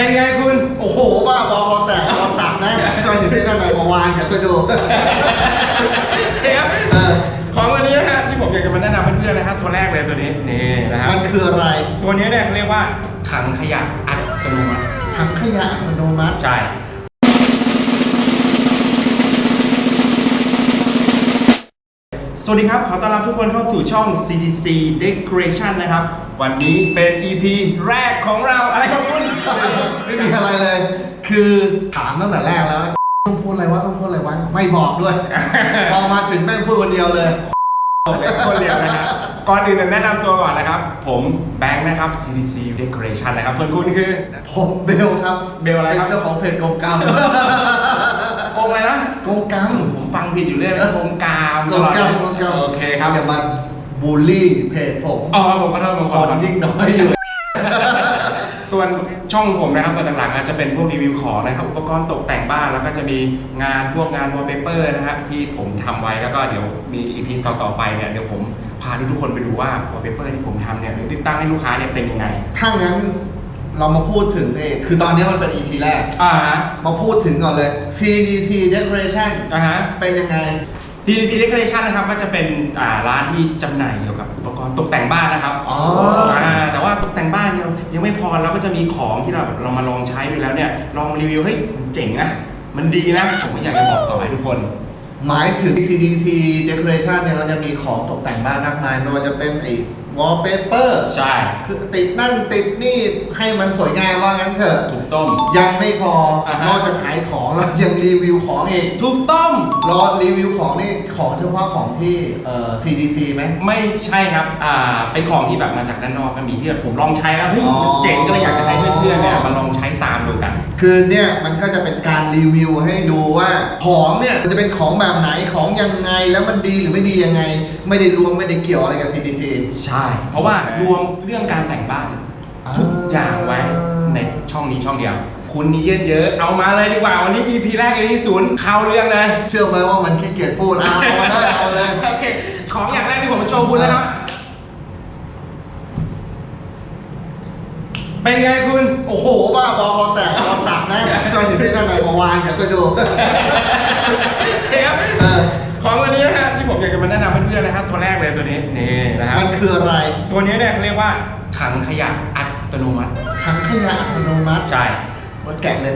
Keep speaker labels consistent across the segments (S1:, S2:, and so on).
S1: เป็นไงคุณ
S2: โอ้โหบ้าบอคอแตกคอตัดนะจอยอยู่ที่นั่นไหนมาวางอย่าไปดู
S1: เทป
S2: เออ
S1: ของตัวนี้นะฮะที่ผมอยากจะมาแนะนำเพื่อนๆนะครับตัวแรกเลยตัวนี้นี่นะครับ
S2: มันคืออะไร
S1: ตัวนี้เนี่ยเขาเรียกว่าถังขยะอัตโนมัติ
S2: ถังขยะอัตโนมัติ
S1: ใช่สวัสดีครับ ขอต้อนรับทุกคนเข้าสู่ช่อง CDC Decoration นะครับ วันนี้เป็น EP แรกของเราา
S2: มตั้งแต่แรกแล้วต้องพูดอะไรวะต้องพูดอะไรวะไม่บอกด้วย พอมาถึงแม่งพูดคนเดียวเลย
S1: ผมเป็นคนเดียวนะครับก่อนอื่นแนะนำตัวก่อนนะครับ ผมแบงค์นะครับ CDC Decoration นะครับส่วนคุณคือ
S2: ผมเบลครับ
S1: เบลอะไรครับ
S2: ป็นเจ้าของเพจกงกรรม
S1: โกงอะไรนะ
S2: กงกรรม
S1: ผมฟังผิดอยู่เรื่อยโกงกาม
S2: กงกรรมกงกรรม
S1: โอเคครับ
S2: อย่ามาบูลลี่เพจผม
S1: อ๋อผมขอโทษผม
S2: ค
S1: ขอโท
S2: น
S1: ษ
S2: ยิ่งน้อยอยู่
S1: ส่วนช่องผมนะครับส่วนหลังๆอาจจะเป็นพวกรีวิวของนะครับอุปกรณ์ตกแต่งบ้านแล้วก็จะมีงานพวกงานวอลเปเปอร์นะครับที่ผมทำไว้แล้วก็เดี๋ยวมีอีพีต่อๆไปเนี่ยเดี๋ยวผมพาทุกๆคนไปดูว่าวอลเปเปอร์ที่ผมทำเนี่ยหรือติดตั้งให้ลูกค้าเนี่ยเป็นยังไง
S2: ถ้างั้นเรามาพูดถึงเองคือตอนนี้มันเป็น EP แรก
S1: อ่าฮะ
S2: มาพูดถึงก่อนเลย CDC Decoration
S1: อ่าฮะ
S2: เป็นยังไง
S1: TDC Decoration นะครับก็จะเป็นอ่าร้านที่จำหน่ายเกี่ยวกับอุปกรณ์ตกแต่งบ้านนะครับ
S2: อ๋อ
S1: อ่าแต่ว่าตกแต่งบ้านเนี่ยยังไม่พอเราก็จะมีของที่เราเรามาลองใช้ไปแล้วเนี่ยลองรีวิวเฮ้ยมันเจ๋งนะมันดีนะผมก็อยากจะบอกต่อให้ทุกคน
S2: หมายถึง CDC Decoration เนี่ยเราจะมีของตกแต่งบ้านมากมายไม่ว่าจะเป็นไอ้ wallpaper
S1: ใช่
S2: คือติดนั่นติดนี่ให้มันสวยงามว่างั้นเถอะ
S1: ถูกต้อง
S2: ยังไม่พอ
S1: อ่าฮะ
S2: นอกจากขายของเรายังรีวิวของอีก
S1: ถูกต้อง
S2: รอรีวิวของนี่ของเฉพาะของที่เอ่อ CDC ไหม
S1: ไม่ใช่ครับอ่าเป็นของที่แบบมาจากด้านนอกก็มีที่แบบผมลองใช้แล้วเฮ้ย
S2: อ๋อ
S1: มันเจ๋งก็เลยอยากจะให้เพื่อนๆเนี่ยมาลองใช้ตามดูกัน
S2: คือเนี่ยมันก็จะเป็นการรีวิวให้ดูว่าของเนี่ยมันจะเป็นของแบบไหนของยังไงแล้วมันดีหรือไม่ดียังไง ไม่ได้รวมไม่ได้เกี่ยวอะไรกับ CDC
S1: ใช่ เพราะว่ารวมเรื่องการแต่งบ้าน
S2: อ่า
S1: ทุกอย่างไว้ในช่องนี้ช่องเดียว คุณนี้เยอะๆเอามาเลยดีกว่า วันนี้ EP แรก EP ศูนย์เข้าเรื่องเลย
S2: เชื่อไหมว่ามันขี้เกียจพูดเอาเอามาเลยเอาเลย
S1: โอเคของอย่างแรกที่ผมจะโชว์คุณนะครับ เป็นไงคุณ
S2: โอ้โห บ้าบอคอแตกคอตัดนะจอยอยู่ที่นั่นไหนมาวางอย่าไปดู
S1: เทป
S2: เออ
S1: ของตัวนี้นะฮะที่ผมอยากจะมาแนะนำเพื่อนๆนะครับ ตัวแรกเลยตัวนี้นี่นะครับ
S2: มันคืออะไร
S1: ตัวนี้เนี่ยเขาเรียกว่าถังขยะอัตโนมัติ
S2: ถังขยะอัตโนมัติ
S1: ใช่
S2: มันแกะเลย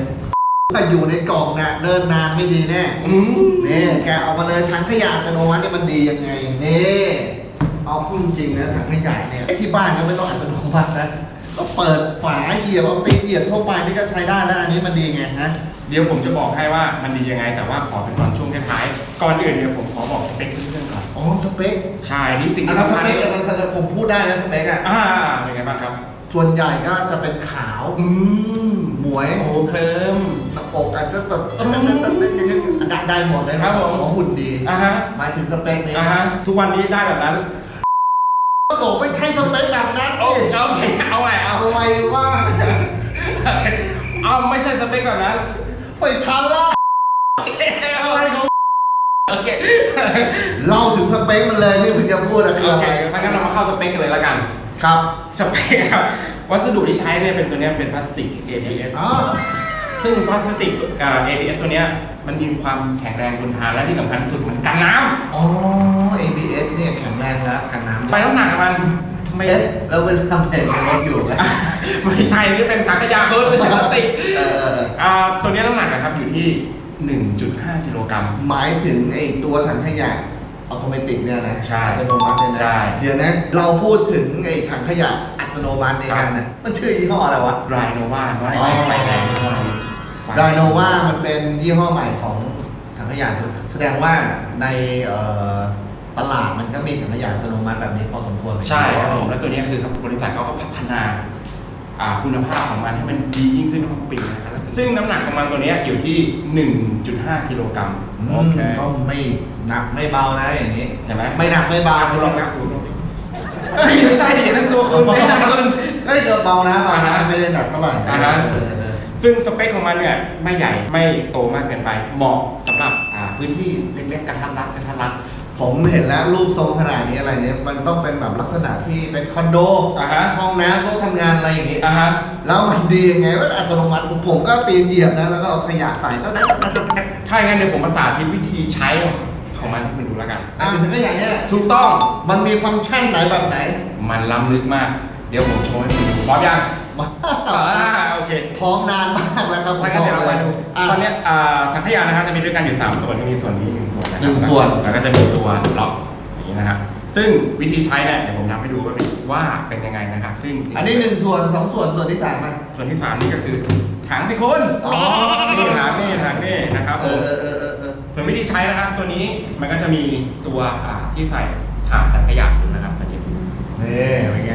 S2: ถ้าอยู่ในกล่องน่ะเดินนานไม่ดีแน่
S1: อืม
S2: นี่แกะออกมาเลยถังขยะอัตโนมัติเนี่ยมันดียังไงนี่เอาพูดจริงนะถังขยะเนี่ยไอ้ที่บ้านก็ไม่ต้องอัตโนมัตินะ ก็เปิดฝาเหยียบเอาตีนเหยียบทั่วไปนี่ก็ใช้ได้แล้วอันนี้มันดีไงฮะ
S1: เดี๋ยวผมจะบอกให้ว่ามันดียังไง แต่ว่าขอเป็นตอนช่วงท้ายๆก่อนอื่นเดี๋ยวผมขอบอกสเปคเพื่อนๆก่อน
S2: อ๋อสเปค
S1: ใช่นี่สิ่ง
S2: อัน
S1: ที่
S2: นั้นส
S1: สำคัญ
S2: เปคอันนั้นสเปคผมพูดได้นะสเปคอะ
S1: อ่าเป็นไงบ้างครับ
S2: ส่วนใหญ่ก็จะเป็นขาว
S1: อืม
S2: หมวย
S1: โอ้เคลิม
S2: หน้าอกอาจจะแบบเต้นเต้นเต้นเต้นอย่างเงี้ยได้ได้หมดเลย
S1: ครับผม
S2: ขอหุ่นดี
S1: อ่าฮะ
S2: หมายถึงสเปคนี้
S1: อ่าฮะทุกวันนี้ได้แบบนั้น
S2: บอกไม่ใช่สเปคแบบนั้น
S1: โอ้
S2: ดิ
S1: เอาโอเคเอาใหม่เอา
S2: อะไรวะ
S1: เอาไม่ใช่สเปคแบบนั้น
S2: ไปทันละอะไรของ
S1: โอเค
S2: เล่าถึงสเปคมันเลยนี่เพิ่งจะพูดอะคือ
S1: โอ
S2: อะไร
S1: เคถ้างั้นเรามาเข้าสเปคกันเลยละกัน
S2: ครับ
S1: สเปคครับ วัสดุที่ใช้เนี่ยเป็นตัวเนี้ยเป็นพลาสติก ABS
S2: อ๋อ
S1: ซึ่งพลาสติกอ่า ABS ตัวเนี้ย มันมีความแข็งแรงทนทานและที่สำคัญที่สุดมันกันน้
S2: อ๋อ ABS เนี่ยแข็งแรงแล้วกันำน้ำ
S1: ไปน้ำหนักมัน ไม่
S2: เอ๊ะแล้วเวลาเห็นรถอยู่ไหม
S1: ไม่ใช่นี่เป็นถังขยะเบิร์ดไม่ใช่พลาสติก
S2: เออเออเออ
S1: อ่าตัวเนี้ยน้ำหนักนะครับอยู่ที่ 1.5กิโลกรัม
S2: หมายถึงไอ้ตัวถังขยะออโตเมติกเนี่ยนะ
S1: ใช่
S2: อัตโนมัติเนี่ยนะ
S1: ใช่
S2: เดี๋ยวนะ เราพูดถึงไอ้ถังขยะอัตโนมัติในกันนะมันชื่อยี่ห้ออะไรวะ
S1: ไรโนวาไฟ
S2: อ๋อ
S1: ไฟแรง ไฟ
S2: ไดโนวามันเป็นยี่ห้อใหม่ของถังขยะแสดงว่าในเอ่อตลาดมันก็มีถังขยะอัตโนมัติแบบนี้พอสมควร
S1: ใช่ครับผมแล้วตัวเนี้ยคือบริษัทเขาก็พัฒนาอ่าคุณภาพของมันให้มันดียิ่งขึ้นทุกปีนะครับซึ่งน้ำหนักของมันตัวเนี้ยอยู่ที่ 1.5 กิโลกรัม
S2: อืมก็ไม่หนักไม่เบานะอย่างนี้
S1: ใช่ไหม
S2: ไม่หนักไม่เบา
S1: คุณลองนับดูเอ้ยไม่ใช่ดินั่นตัวคุณไม่ใช่คุณ
S2: เอ้ยเบานะเบา
S1: อ่า
S2: นะ
S1: ฮะ
S2: ไม่ได้หนักเท่าไหร่
S1: ซึ่งสเปคของมันเนี่ยไม่ใหญ่ไม่โตมากเกินไป เหมาะสำหรับอ่าพื้นที่เล็กๆกระทัดรัดกระทัดรัด
S2: ผมเห็นแล้วรูปทรงขนาดนี้อะไรเนี่ยมันต้องเป็นแบบลักษณะที่เป็นคอนโด
S1: อ่าฮะ
S2: ห้องน้ำโต๊ะทำงานอะไรอย่างงี้
S1: อ่าฮะ
S2: แล้วมันดียังไงว่าอัตโนมัติผมผมก็ตีนเหยียบนะแล้วก็เอาขยะใส่ก็ได้
S1: ถ้าอย่างนั้นเดี๋ยวผมมาสาธิตวิธีใช้ของมันให้คุณดูแล้วกัน
S2: อะถึงขยะเนี่ย
S1: ถูกต้อง
S2: มันมีฟังก์ชันไหนแบบไหน
S1: มันล้ำลึกมาก เดี๋ยวผมโชว์ให้คุณดูพร้อมยัง
S2: มา
S1: อ่าโอเค
S2: พร้อมนานมากแล้วครับผม
S1: ถ้างั้นเดี๋ยวเรา
S2: บ
S1: ไป
S2: กล
S1: ดู
S2: อะ
S1: ตอนเนี้ยอ่าถังขยะนะครับจะมีด้วยกันอยู่ 3 ส่วนก็มีส่วนนี้หนึ่งส่วนนะครั
S2: หนึ่งส่วน
S1: แล้วก็จะมีตัวล็อกอย่างนี้นะครับซึ่งวิธีใช้เนี่ยเดี๋ยวผมทำให้ดูว่าเป็นว่าเป็นยังไงนะครับซึ่ง
S2: อันนี้หนึ่งส่วนสองส่วนส่วนที่สามอะ
S1: ส่วนที่สามนี่ก็คือถังสิคุณ
S2: อ๋อ
S1: นี่ถังนี่ถังนี่นะครับ
S2: เอ
S1: ผม
S2: อเออเออเออเออ
S1: ส่วนวิธีใช้นะครับตัวนี้มันก็จะมีตัวอ่าที่ใส่ถาดถังขยะอยู่นะครับตัวนี้
S2: นี่เป็นไง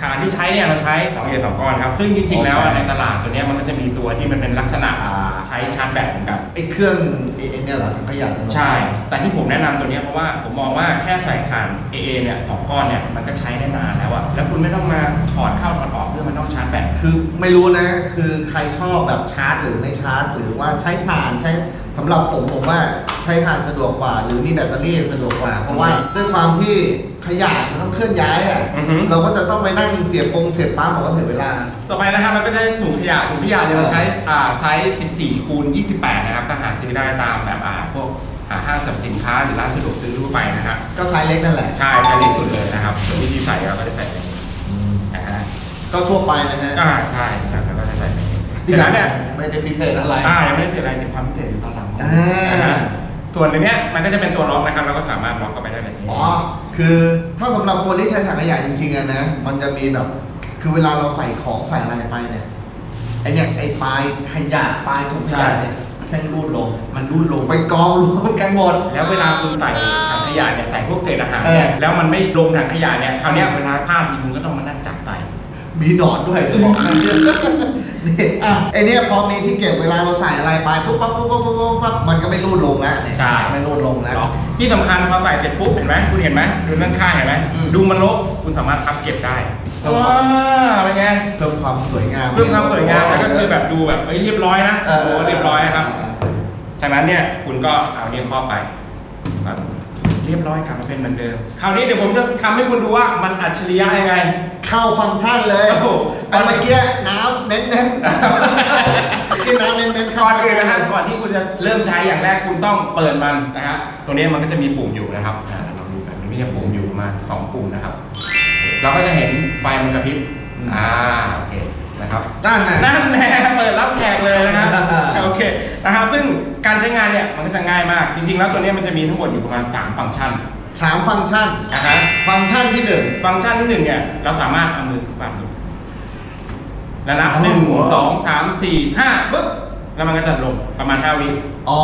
S1: ฐานที่ใช้เนี่ยเราใช้2เอสองก้อนครับ ซึ่งจริงๆ แล้วอะในตลาดตัวเนี้ยมันก็จะมีตัวที่มันเป็นลักษณะอ่าใช้ชาร์จแบตเหมือนกัน
S2: ไอ้เครื่องไอ้ไอ้เนี่ยเหรอถังขยะตัวนั้น
S1: ใช่ แต่ที่ผมแนะนำตัวเนี้ยเพราะว่าผมมองว่าแค่ใส่ถ่าน AA เนี่ยสองก้อนเนี่ยมันก็ใช้ได้นานแล้วอะแล้วคุณไม่ต้องมาถอดเข้าถอดออกเพื่อมันต้องชาร์จแบต
S2: คือไม่รู้นะ คือใครชอบแบบชาร์จหรือไม่ชาร์จ หรือว่าใช้ถ่านใช้ สำหรับผมผมว่าใช้ถ่านสะดวกกว่า หรือมีแบตเตอรี่สะดวกกว่า เพราะว่าด้วยความที่ขยะมันต้องเคลื่อนย้ายอะ
S1: อือฮึ
S2: เราก็จะต้องไปนั่งเสียบปงเสียบปั๊มผมก็เสียเวลา
S1: ต่อไปนะครับเราก็จะใช้ถุงขยะถุงขยะเนี่ยเราใช้อ่าไซส์ 14 คูณ 28 นะครับ ก็หาซื้อได้ตามแบบอ่าพวกอ่าห้างสรรพสินค้าหรือร้านสะดวกซื้อทั่วไปนะครับ
S2: ก็ไซส์เล็กนั่นแหละ
S1: ใช่ใช้เล็กสุดเลยนะครับส่วนวิธีใส่เราก็จะใส่แบบนี้นะฮะ
S2: ก็ทั่วไปนะฮะ
S1: อ่าใช่ครับ แล้วก็จะใส่แบบนี้
S2: ที่
S1: ที
S2: ร้า
S1: นั้นน
S2: เนี่
S1: เนี่ยย
S2: ไม่ได้พิเศษอะไร
S1: อ่ายังไม่ได้เสียอะไรในความพิเศษอยู่ตอนหลัง
S2: อ่า
S1: นะฮะส่วนในเนี้ยมันก็จะเป็นตัวล็อกนะครับเราก็สามารถล็อกเข้าไปได้แบบนี้
S2: อ๋อ คือถ้าสำหรับคนที่ใช้ถังขยะจริงๆอะนะ มันจะมีแบบ คือเวลาเราใส่ของใส่อะไรไปเนี่ย ไอเนี่ยไอปลายขยะปลายถุงขยะเนี่ยแค่รูดลง
S1: มันรูดลง
S2: ไปกองรวมกันหมด
S1: แล้วเวลาคุณใส่ถังขยะเนี่ยใส่พวกเศษอาหาร
S2: เอ
S1: เนี่ย
S2: อ
S1: แล้วมันไม่ลงถังขยะเนี่ยคราวเนี้ยเวลาผ้าทีคุณก็ต้องมานั่งจับใส่
S2: มีหนอนด้วยบอกให้ นี่อะไอเนี่ยพอมีที่เก็บเวลาเราใส่อะไรไปปุ๊บปั๊บปุ๊บปั๊บปุ๊บปั๊บปั๊บมันก็ไม่รูดลงแล้วเนี่ย
S1: ใช่
S2: ไม่รูดลงแล้ว
S1: ล็อกที่สำคัญพอใส่เสร็จปุ๊บเห็นไหมคุณเห็นไหมดูด้านข้างเห็นไหม
S2: อืม
S1: ดูมันลกคุณสามารถพับเก็บได้
S2: ครับ
S1: ว้าเป็นไง
S2: เพิ่มความสวยงาม
S1: เพิ่มความสวยงามแล้วก็คือแบบดูแบบเอ้ยเรียบร้อยนะ
S2: เออ
S1: โอ้เรียบร้อยนะครับจากนั้นเนี่ยคุณก็เอาเนี่ยครอบไปครับ เรียบร้อยกลับมาเป็นเหมือนเดิม คราวนี้เดี๋ยวผมจะทำให้คุณดูว่ามันอัจฉริยะยังไง
S2: เข้าฟังก์ชันเลย
S1: โอ้โห
S2: ไอ้เมื่อกี้น้ำเน้นๆเน้นเมื่อกี้น้ำเน้นๆเข้า
S1: ก่อนอื่นนะฮะก่อนที่คุณจะเริ่มใช้อย่างแรกคุณต้องเปิดมันนะครับตัวนี้มันก็จะมีปุ่มอยู่นะครับอ่าเราดูกันมันมีปุ่มอยู่ประมาสองปุ่มนะครับ เราก็จะเห็นไฟมันกระพริบอ่าโอเค นะครับ
S2: ด้านไหน
S1: นั่นแน่เปิดรับแขกเลยนะครับ โอเคนะครับซึ่งการใช้งานเนี่ยมันก็จะง่ายมาก จริง ๆ แล้วตัวเนี้ยมันจะมีทั้งหมดอยู่ประมาณ 3 ฟังก์ชัน
S2: สามฟังก์ชัน
S1: นะฮะ
S2: ฟังก์ชันที่หนึ่ง
S1: ฟังก์ชันที่หนึ่งเนี่ยเราสามารถเอามือวางนี้แล้วนับ
S2: อ๋อ
S1: หนึ่งสองสามสี่ห้าปึ๊บแล้วมันก็จะลงประมาณ5วิ
S2: อ๋อ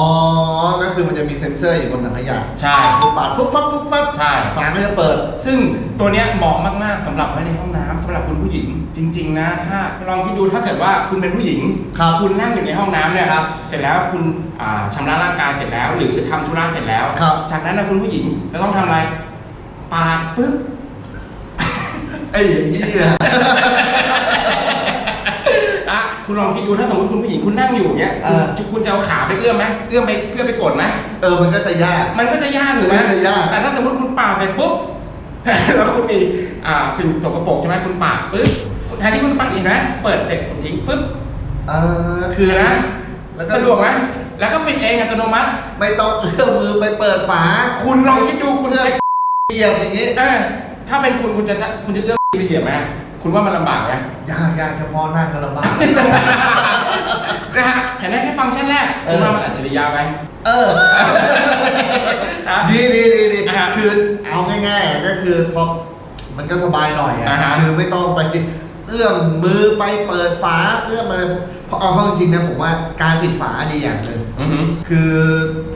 S2: ก็คือมันจะมีเซ็นเซอร์อยู่บนถังขยะ
S1: ใช่
S2: ปุ๊บปาดฟุ๊บฟับฟุ๊บฟับ
S1: ใช่
S2: ฝาก็จะเปิด
S1: ซึ่งตัวเนี้ยเหมาะมากๆสำหรับไว้ในห้องน้ำสำหรับคุณผู้หญิง จริง ๆ นะถ้าลองคิดดูถ้าเกิดว่าคุณเป็นผู้หญิง
S2: ครับ
S1: คุณนั่งอยู่ในห้องน้ำเนี่ย
S2: ครับ
S1: เสร็จแล้วคุณอ่าชำระร่างกายเสร็จแล้ว หรือทำธุระเสร็จแล้ว
S2: ครับ
S1: จากนั้นนะคุณผู้หญิงจะต้องทำอะไรปาดปึ๊บ
S2: ไอ้อย่างนี้อะ
S1: อะ คุณลองคิดดูถ้าสมมติคุณผู้หญิงคุณนั่งอยู่อย่างเงี้ย
S2: เออ
S1: คุณคุณจะเอาขาไปเอื้อมไหมเอื้อมไปเพื่อไปกดไหม
S2: เออมันก็จะยาก
S1: มันก็จะยากถูกไหม
S2: มันก็จะยาก
S1: แต่ถ้าสมมติคุณปาดเสร็จปุ๊บ แล้วคุณมีอ่าสิ่งสกปรกใช่ไหมคุณปาดปุ๊บแทนที่คุณปาดอีกนะ เปิดเสร็จคุณทิ้งปุ๊บ
S2: เออ
S1: คือนะ
S2: แล้วก็
S1: สะดวกไหมแล้วก็ปิดเองอัตโนมัติ
S2: ไม่ต้องเอื้อมมือไปเปิดฝา
S1: คุณลองคิดดูคุณ
S2: เอื้อ
S1: ใช้
S2: มเหยียบอย่างนี้
S1: เออถ้าเป็นคุณคุณจะจะคุณจะเอื้อมไปเหยียบไหม คุณว่ามันลำบากไหม
S2: ยากยากเฉพาะนั่งก็ลำบาก
S1: นะฮะเห็นไหมแค่ฟังก์ชันแรก
S2: เอ
S1: คุ
S2: อ
S1: ณว่ามันอัจฉริยะไหม
S2: เออ
S1: อะ
S2: ดีดีดีดี
S1: อ่าฮะ
S2: คือเอาง่ายๆอะก็คือพอมันก็สบายหน่อยอะ
S1: อ่าฮะ
S2: คือไม่ต้องไป เอื้อมมือไปเปิดฝาเอื้อมอะไรเพราะเอาเข้าจริงๆนะผมว่าการปิดฝาดีอย่างหนึ่ง
S1: อือหือ
S2: คือ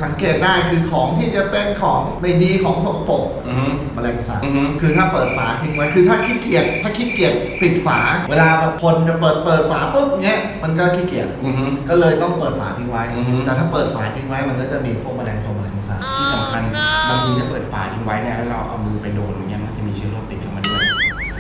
S2: สังเกตได้คือของที่จะเป็นของไม่ดีของสกปรก
S1: อือหือ
S2: แมลงสาบ
S1: อือฮึ
S2: คือถ้าเปิดฝาทิ้งไว้คือถ้าขี้เกียจถ้าขี้เกียจปิดฝา เวลาแบบคนจะเปิดเปิดฝาปุ๊บเนี้ยมันก็ขี้เกียจ
S1: อือหือ
S2: ก็เลยต้องเปิดฝาทิ้งไว้
S1: อือฮึ
S2: แต่ถ้าเปิดฝาทิ้งไว้มันก็จะมีพวกแมลงสาบแมลงสาบ
S1: ที่สำคัญบางทีถ้าเปิดฝาทิ้งไว้เนี่ยแล้วเราเอามือไปโด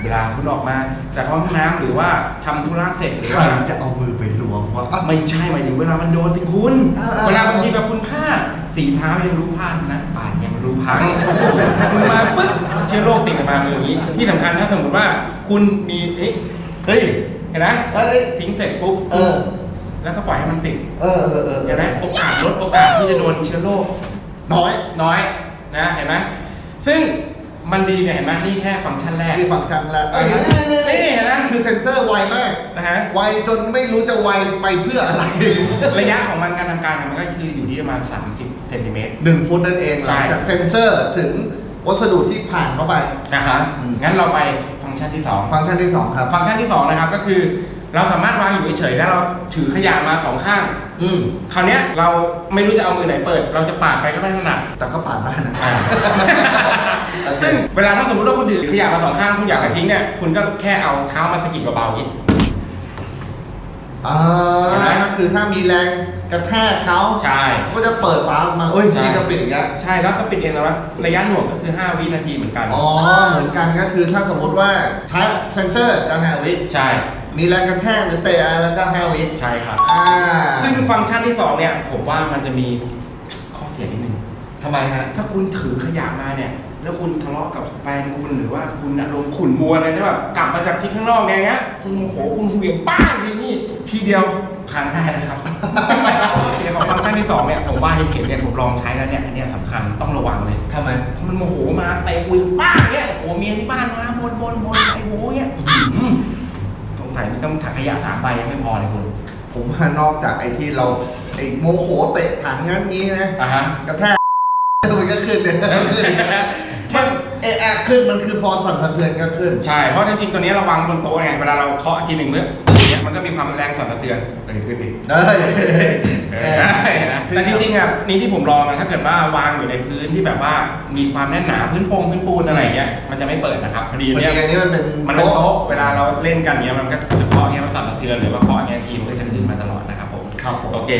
S1: เวลาคุณออกมาจากห้องน้ำหรือว่าทำธุระเสร็จหรือ
S2: ใคร
S1: ว่า
S2: จะเอามือไปล้วงว่า
S1: ไม่ใช่หมายถึงเวลามันโดนติคุณ
S2: อ่าๆ
S1: เวลาบางทีแบบคุณพลาดสีเท้ายังรู้พลาดนะปากยังรูพังคุณมาปึ๊บเชื้อโรคติดมามืออย่างนี้ ที่สำคัญถ้าสมมติว่าคุณมีเอ๊ะ
S2: เฮ้ย
S1: เห็นไหม
S2: เอ้ย
S1: ทิ้งเสร็จปุ๊บ
S2: เออ
S1: แล้วก็ปล่อยให้มันติด
S2: เออเออเออ
S1: เห็นไหมโอกาสลดโอกาสที่จะโดนเชื้อโรค
S2: น้อย
S1: น้อยนะเห็นไหมซึ่ง มันดีเนี่ยเห็นไหมนี่แค่ฟังก์ชันแรก
S2: ที่ฝั่งชังแล้วเอ้ย
S1: นี่เห็นไหม
S2: คือเซ็นเซอร์ไวมาก
S1: นะฮะ
S2: ไวจนไม่รู้จะไวไปเพื่ออะไร
S1: ระยะของมันการทำการเนี่ยมันก็คืออยู่ที่ประมาณ 30เซนติเมตร
S2: หนึ่งฟุตนั่นเองห
S1: ใช่
S2: ลังจากเซ็นเซอร์ถึงวัสดุที่ผ่านเข้าไป
S1: นะฮะ
S2: อืม
S1: งั้นเราไปฟังก์ชันที่ 2
S2: ฟังก์ชันที่ 2 ครับ
S1: ฟังก์ชันที่ 2 นะครับก็คือ เราสามารถวางอยู่เฉยๆแล้วเราถือขยะมาสองข้าง
S2: อืม
S1: คราวเนี้ยเราไม่รู้จะเอามือไหนเปิด เราจะปาดไปก็ไม่ถนัด
S2: แต่ก็ปาดได้นะ
S1: อ่า
S2: โอเค
S1: ซึ่งเวลาถ้าสมมติว่าคุณถือขยะมาสองข้างคุณอยากจะทิ้งเนี่ยคุณก็แค่เอาเท้ามาสะกิดเบาๆอย่างนี้
S2: อ่า
S1: เห็นไหม
S2: ก็คือถ้ามีแรงกระแทกเขา
S1: ใช่
S2: ก็จะเปิดฝาออกมาเอ้ย
S1: ใช่
S2: นี่ก็ปิดอีกแล้ว
S1: ใช่แล้วก็ปิดเองแล้วนะระยะหน่วงก็คือ 5 วินาทีเหมือนกัน
S2: อ๋อเหมือนกันก็คือถ้าสมมติว่าใช้เซ็นเซอร์ก็ห้าวิ
S1: ใช่
S2: มีแรงกระแทกหรือเตะอะไรแล้วก็ห้าวิ
S1: ใช่ครับ
S2: อ่า
S1: ซึ่งฟังก์ชันที่2เนี่ย ผมว่ามันจะมีข้อเสียนิดนึง
S2: ทำไมฮะ
S1: ถ้าคุณถือขยะมาเนี่ย แล้วคุณทะเลาะกับแฟนคุณหรือว่าคุณอารมณ์ขุ่นมัวอะไรเนี่ยแบบกลับมาจากที่ข้างนอกเนี่ยเงี้ยคุณโมโหคุณเหวี่ยงป้างทีนี่ทีเดียวพังได้นะครับ เดี๋ยวของฟังก์ชันที่สองเนี่ยผมว่าให้เข็มเนี่ยผมลองใช้แล้วเนี่ยอันเนี้ยสำคัญต้องระวังเลย
S2: ทำไม
S1: ถ้ามันโมโหมาเตะเหวี่ยงป้างเนี่ยโอ้โหเมียที่บ้านมาบนบนบนไอ้โหเนี่ยอื้อหือ สงสัยมันต้องถังขยะสามใบยังไม่พอเลยคุณ
S2: ผมว่านอกจากไอ้ที่เราไอ้โมโหเตะถังงั้นงี้นะ
S1: อะฮะ
S2: กระแทกมันก็ขึ้นเนี่ยมันขึ้นมัน เอะอะขึ้นมันคือพอสั่นสะเทือนก็ขึ้น
S1: ใช่ เพราะจริงๆตัวนี้เราวางบนโต๊ะไง เวลาเราเคาะทีหนึ่งเมื่ออย่างเงี้ยมันก็มีความแรงสั่นสะเทือนเลยขึ้นอีก
S2: ได้
S1: เออได้นะแต่จริงๆอะนี่ที่ผมลองอะถ้าเกิดว่าวางอยู่ในพื้นที่แบบว่ามีความแน่นหนาพื้นโปงพื้นปูนอะไรอย่างเงี้ยมันจะไม่เปิดนะครับพอดี
S2: พอดี
S1: เนี่ย
S2: อันนี้มันเป็น
S1: มันเป็นโต๊ะเวลาเราเล่นกันเนี้ยมันก็จะเคาะเงี้ยมันสั่นสะเทือนหรือว่าเคาะเงี้ยทีมันก็จะขึ้นมาตลอดนะครับผม
S2: ครับผม
S1: โอเค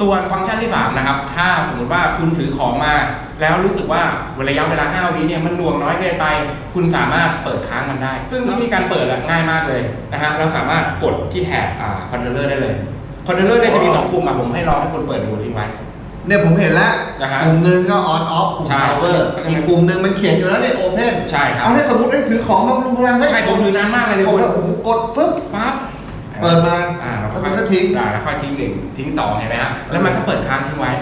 S1: ส่วนฟังก์ชันที่ 3 นะครับ ถ้าสมมติว่าคุณถือของมา แล้วรู้สึกว่าระยะเวลา 5 วิเนี่ยมันหน่วงน้อยเกินไป คุณสามารถเปิดค้างมันได้ ซึ่งวิธีการเปิดอะง่ายมากเลยนะฮะเราสามารถกดที่แถบอ่าคอนโทรลเลอร์ได้เลยคอนโทรลเลอร์เนี่ยจะมีสองปุ่มอะผมให้ลองให้คุณเปิดดูทิ้งไว้
S2: เนี่ยผมเห็นแล้ว
S1: นะฮะ
S2: ปุ่มหนึ่งก็ on off ปุ่ม
S1: ใช่
S2: power อีกปุ่มหนึ่งมันเขียนอยู่แล้วเนี่ย open
S1: ใช่ครับ
S2: เอาถ้าสมมติได้ถือของมาพลุงพลังเฮ้ย
S1: ใช่ผมถือนานมากเลย
S2: ก
S1: นะ
S2: ด
S1: คุณ
S2: แล้วโอ้โหกดปึ๊บ
S1: ปั๊บ
S2: เปิดมา
S1: อ่า
S2: แล้ว
S1: ค่
S2: มั
S1: อย
S2: นก็ทิ้ง
S1: อ่าแล้วค่อยทิ้งหนึ่งทิ้งสองเห็นไหมฮะแล้วมันก็เปิดค้างทิ้งไว้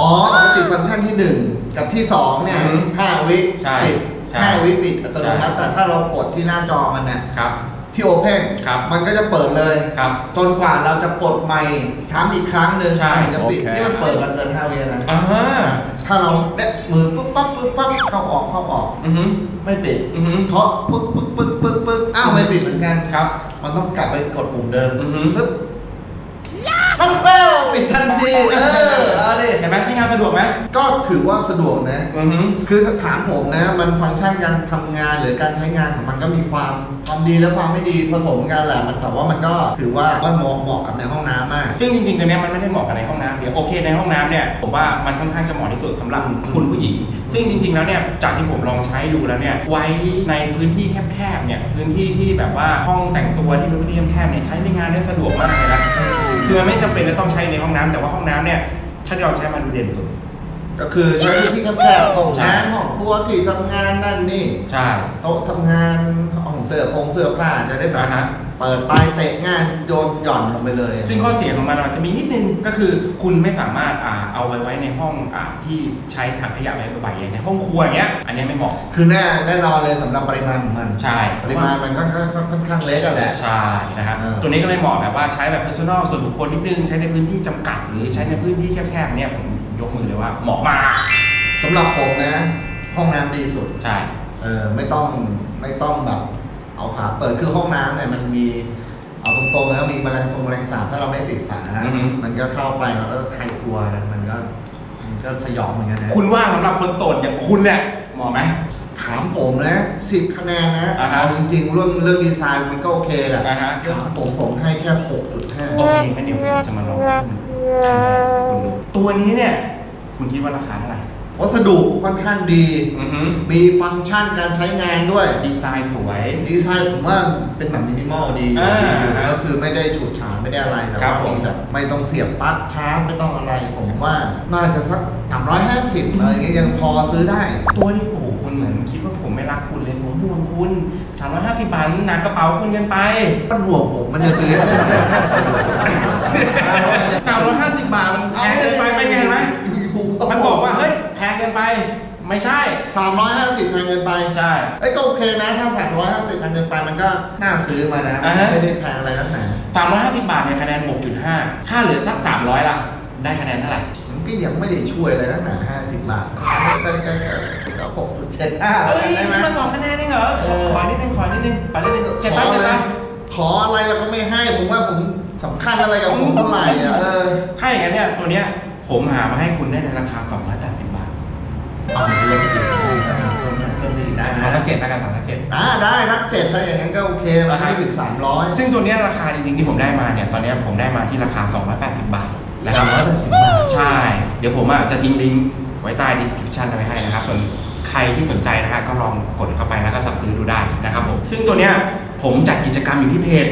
S2: อ๋อปกติฟังก์ชันที่1 กับที่2เนี่ย
S1: อือฮึ
S2: 5วิ
S1: ใช่
S2: ปิด
S1: ใช่
S2: 5วิปิดอัตโนมัติ
S1: ใช่
S2: แต่ถ้าเรากดที่หน้าจอมันเนี่ย
S1: ครับ
S2: ที่ Open
S1: ครับ
S2: มันก็จะเปิดเลย
S1: ครับ
S2: จนกว่าเราจะกดใหม่ซ้ำอีกครั้งหนึ่ง
S1: ใช่
S2: ถึงจะปิด
S1: โอเค
S2: นี่มันเปิดมาเกิน5วิแล้วนะ
S1: อ่า
S2: ถ้าเราเน็ตมือปุ๊บปั๊บปุ๊บปั๊บเข้าออกเข้าออก
S1: อือฮึ
S2: ไม่ปิด
S1: อือฮึ
S2: เคาะปึ๊กปึ๊กปึ๊กปึ๊กปึ๊กอ้าวไม่ปิดเหมือนกัน
S1: ครับ
S2: มันต้องกลับไปกดปุ่มเดิม
S1: อือฮึ
S2: ปึ๊บ ปั๊บแป้วปิดทันทีเออเอาดิ
S1: เห็นไหมใช้งานสะดวกไหม
S2: ก็ถือว่าสะดวกนะ
S1: อือฮึ
S2: คือถ้าถามผมนะ มันฟังก์ชันการทำงานหรือการใช้งานของมันก็มีความความดีและความไม่ดีผสมกันแหละมันแต่ว่ามันก็ถือว่าก็เหมาะเหมาะกับในห้องน้ำมาก
S1: ซึ่งจริงๆตัวเนี้ยมันไม่ได้เหมาะกับในห้องน้ำเดียวโอเคในห้องน้ำเนี่ยผมว่ามันค่อนข้างจะเหมาะที่สุดสำหรับ
S2: อืม
S1: คุณผู้หญิง ซึ่งจริง ๆ แล้วเนี่ยจากที่ผมลองใช้ดูแล้วเนี่ยไว้ในพื้นที่แคบๆเนี่ยพื้นที่ที่แบบว่าห้องแต่งตัวที่เป็นพื้นที่แคบๆเนี่ยใช้ในงานได้สะดวกมากเลยนะ คือมันไม่จำเป็นจะต้องใช้ในห้องน้ำแต่ว่าห้องน้ำเนี่ยถ้าเราใช้มันดูเด่นสุด
S2: ก็คือใช้พื้นที่แคบๆห้อง
S1: ใช่
S2: น้ำห้องครัวที่ทำงานนั่นนี่
S1: ใช่
S2: โต๊ะทำงานห้องเสื้อผงเสื้อผ้าจะได้แบบ
S1: อ่าฮะ
S2: เปิดไปเตะงานโยนหย่อนลงไปเลย
S1: ซึ่งข้อเสียของมันอาจจะมีนิดนึงก็คือคุณไม่สามารถอ่าเอาไว้ไว้ในห้องอ่าที่ใช้ถังขยะไว้บ่อยๆอย่างในห้องครัวอย่างเงี้ยอันเนี้ยไม่เหมาะ
S2: คือแน่แน่นอนเลยสำหรับปริมาณของมัน
S1: ใช่
S2: ปริมาณมันก็ค่อนข้างค่อนข้างเล็กอะแหละ
S1: ใช่นะฮะ
S2: เออ
S1: ตัวนี้ก็เลยเหมาะแบบว่าใช้แบบ personal ส่วนบุคคลนิดนึง ใช้ในพื้นที่จำกัด หรือใช้ในพื้นที่แคบๆเนี่ยผมยกมือเลยว่าเหมาะมาก
S2: สำหรับผมนะ ห้องน้ำดีสุด
S1: ใช่
S2: เออไม่ต้องไม่ต้องแบบ เอาฝาเปิดคือห้องน้ำเนี่ยมันมี เอาตรงๆแล้วมีแมลงทรงแมลงสาบถ้าเราไม่ปิดฝา
S1: อือฮึ
S2: มันก็เข้าไปแล้วก็ใครกลัวนะมันก็มันก็สยองเหมือนกันนะ
S1: คุณว่าสำหรับคนโสดอย่างคุณเนี่ยเหมาะไหม
S2: ถามผมนะสิบคะแนนนะ
S1: อ่าฮะ
S2: เอาจริงๆเรื่องเรื่องดีไซน์มันก็โอเคแหละ
S1: อ่าฮะ
S2: ถามผมผมให้แค่หกจุดห้า
S1: โอเคงั้นเดี๋ยวผมจะมาลองคุณดูตัวนี้เนี่ย คุณคิดว่าราคาเท่าไหร่
S2: วัสดุค่อนข้างดี
S1: อือฮึ
S2: มีฟังก์ชันการใช้งานด้วย
S1: ดีไซน์สวย
S2: ดีไซน์ผมว่าเป็นแบบมินิมอลดี
S1: อ่า
S2: ก็คือไม่ได้ฉูดฉาดไม่ได้อะไรแต่
S1: ครับ
S2: ว่า
S1: ผม
S2: มีแบบไม่ต้องเสียบปลั๊กชาร์จไม่ต้องอะไร ผมว่าน่าจะสักสามร้อยห้าสิบอะไรอย่างเงี้ยยังพอซื้อได้
S1: ตัวนี้โอ้โหคุณเหมือนคิดว่าผมไม่รักคุณเลยผมห่วงคุณ350บาทหนักกระเป๋าคุณเกินไป
S2: มันห่วงผมมันจะซื้อ
S1: 350 บาทมันแพงเกินไปเป็นไงเห็นไหมมันบอกว่าเฮ้ย แพงเกินไป ไม่ใช่
S2: สามร้อยห้าสิบแพงเกินไป
S1: ใช่
S2: เอ้ยก็โอเคนะถ้าสามร้อยห้าสิบแพงเกินไปมันก็น่าซื้อมานะ
S1: อ่าฮะ
S2: ไม่ได้แพงอะไรนักหนา
S1: 350 บาทเนี่ยคะแนน 6.5ค่าเหลือสัก 300 ล่ะ ได้คะแนนเท่าไหร่
S2: มันก็ยังไม่ได้ช่วยอะไรนักหนาห้าสิบบาทก็หกจุดเจ็ดห้า
S1: เฮ้ย
S2: ได้ไหม
S1: ขึ้นมาสองคะแนนเองเหรอขอ
S2: เออ
S1: ขอนิดนึงขอนิดนึงขอนิดนึงเจ็ดไป
S2: ขอ
S1: เจ็ด
S2: อะไร
S1: ไป
S2: ขออะไรเราก็ไม่ให้ ผมว่าผมสำคัญอะไรกับผมเท่าไหร่อะเออ
S1: ถ้าอย่างนั้นเนี่ยตัวเนี้ยผมหามาให้คุณได้ในราคา280บาท
S2: เอาเรื่องจริงก็ดีนะ
S1: สองพันเจ็ดแล้วกันสองพันเจ็ด
S2: อ่าได้นักเจ็ดถ้าอย่างนั้นก็โอเคมันไม่ถึงสามร้อย
S1: ซึ่งตัวเนี้ยราคาจริงๆที่ผมได้มาเนี่ยตอนเนี้ยผมได้มาที่ราคา 280 บาทนะค
S2: สา
S1: รับ
S2: มร้อยแปดสิบบาท
S1: ใช่ เดี๋ยวผมอะจะทิ้งลิงก์ไว้ใต้ description เอาไว้ให้นะครับส่วนใครที่สนใจนะฮะก็ลองกดเข้าไปแล้วก็สั่งซื้อดูได้นะครับผมซึ่งตัวเนี้ยผมจัดกิจกรรมอยู่ที่เพจ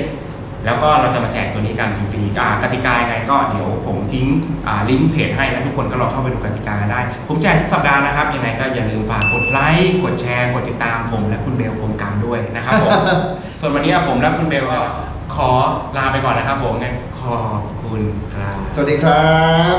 S1: แล้วก็เราจะมาแจกตัวนี้กันฟรีๆอ่ากติกายังไงก็เดี๋ยวผมทิ้งอ่าลิงก์เพจให้แล้วทุกคนก็ลองเข้าไปดูกติกากันได้ ผมแจกทุกสัปดาห์นะครับยังไงก็อย่าลืมฝากกดไลค์กดแชร์กดติดตามผมและคุณเบลกรมกรรมด้วยนะครับผมส่วนวันนี้ผมและคุณเบลก็ขอลาไปก่อนนะครับผมงั้นขอบคุณครับ
S2: สวัสดีครับ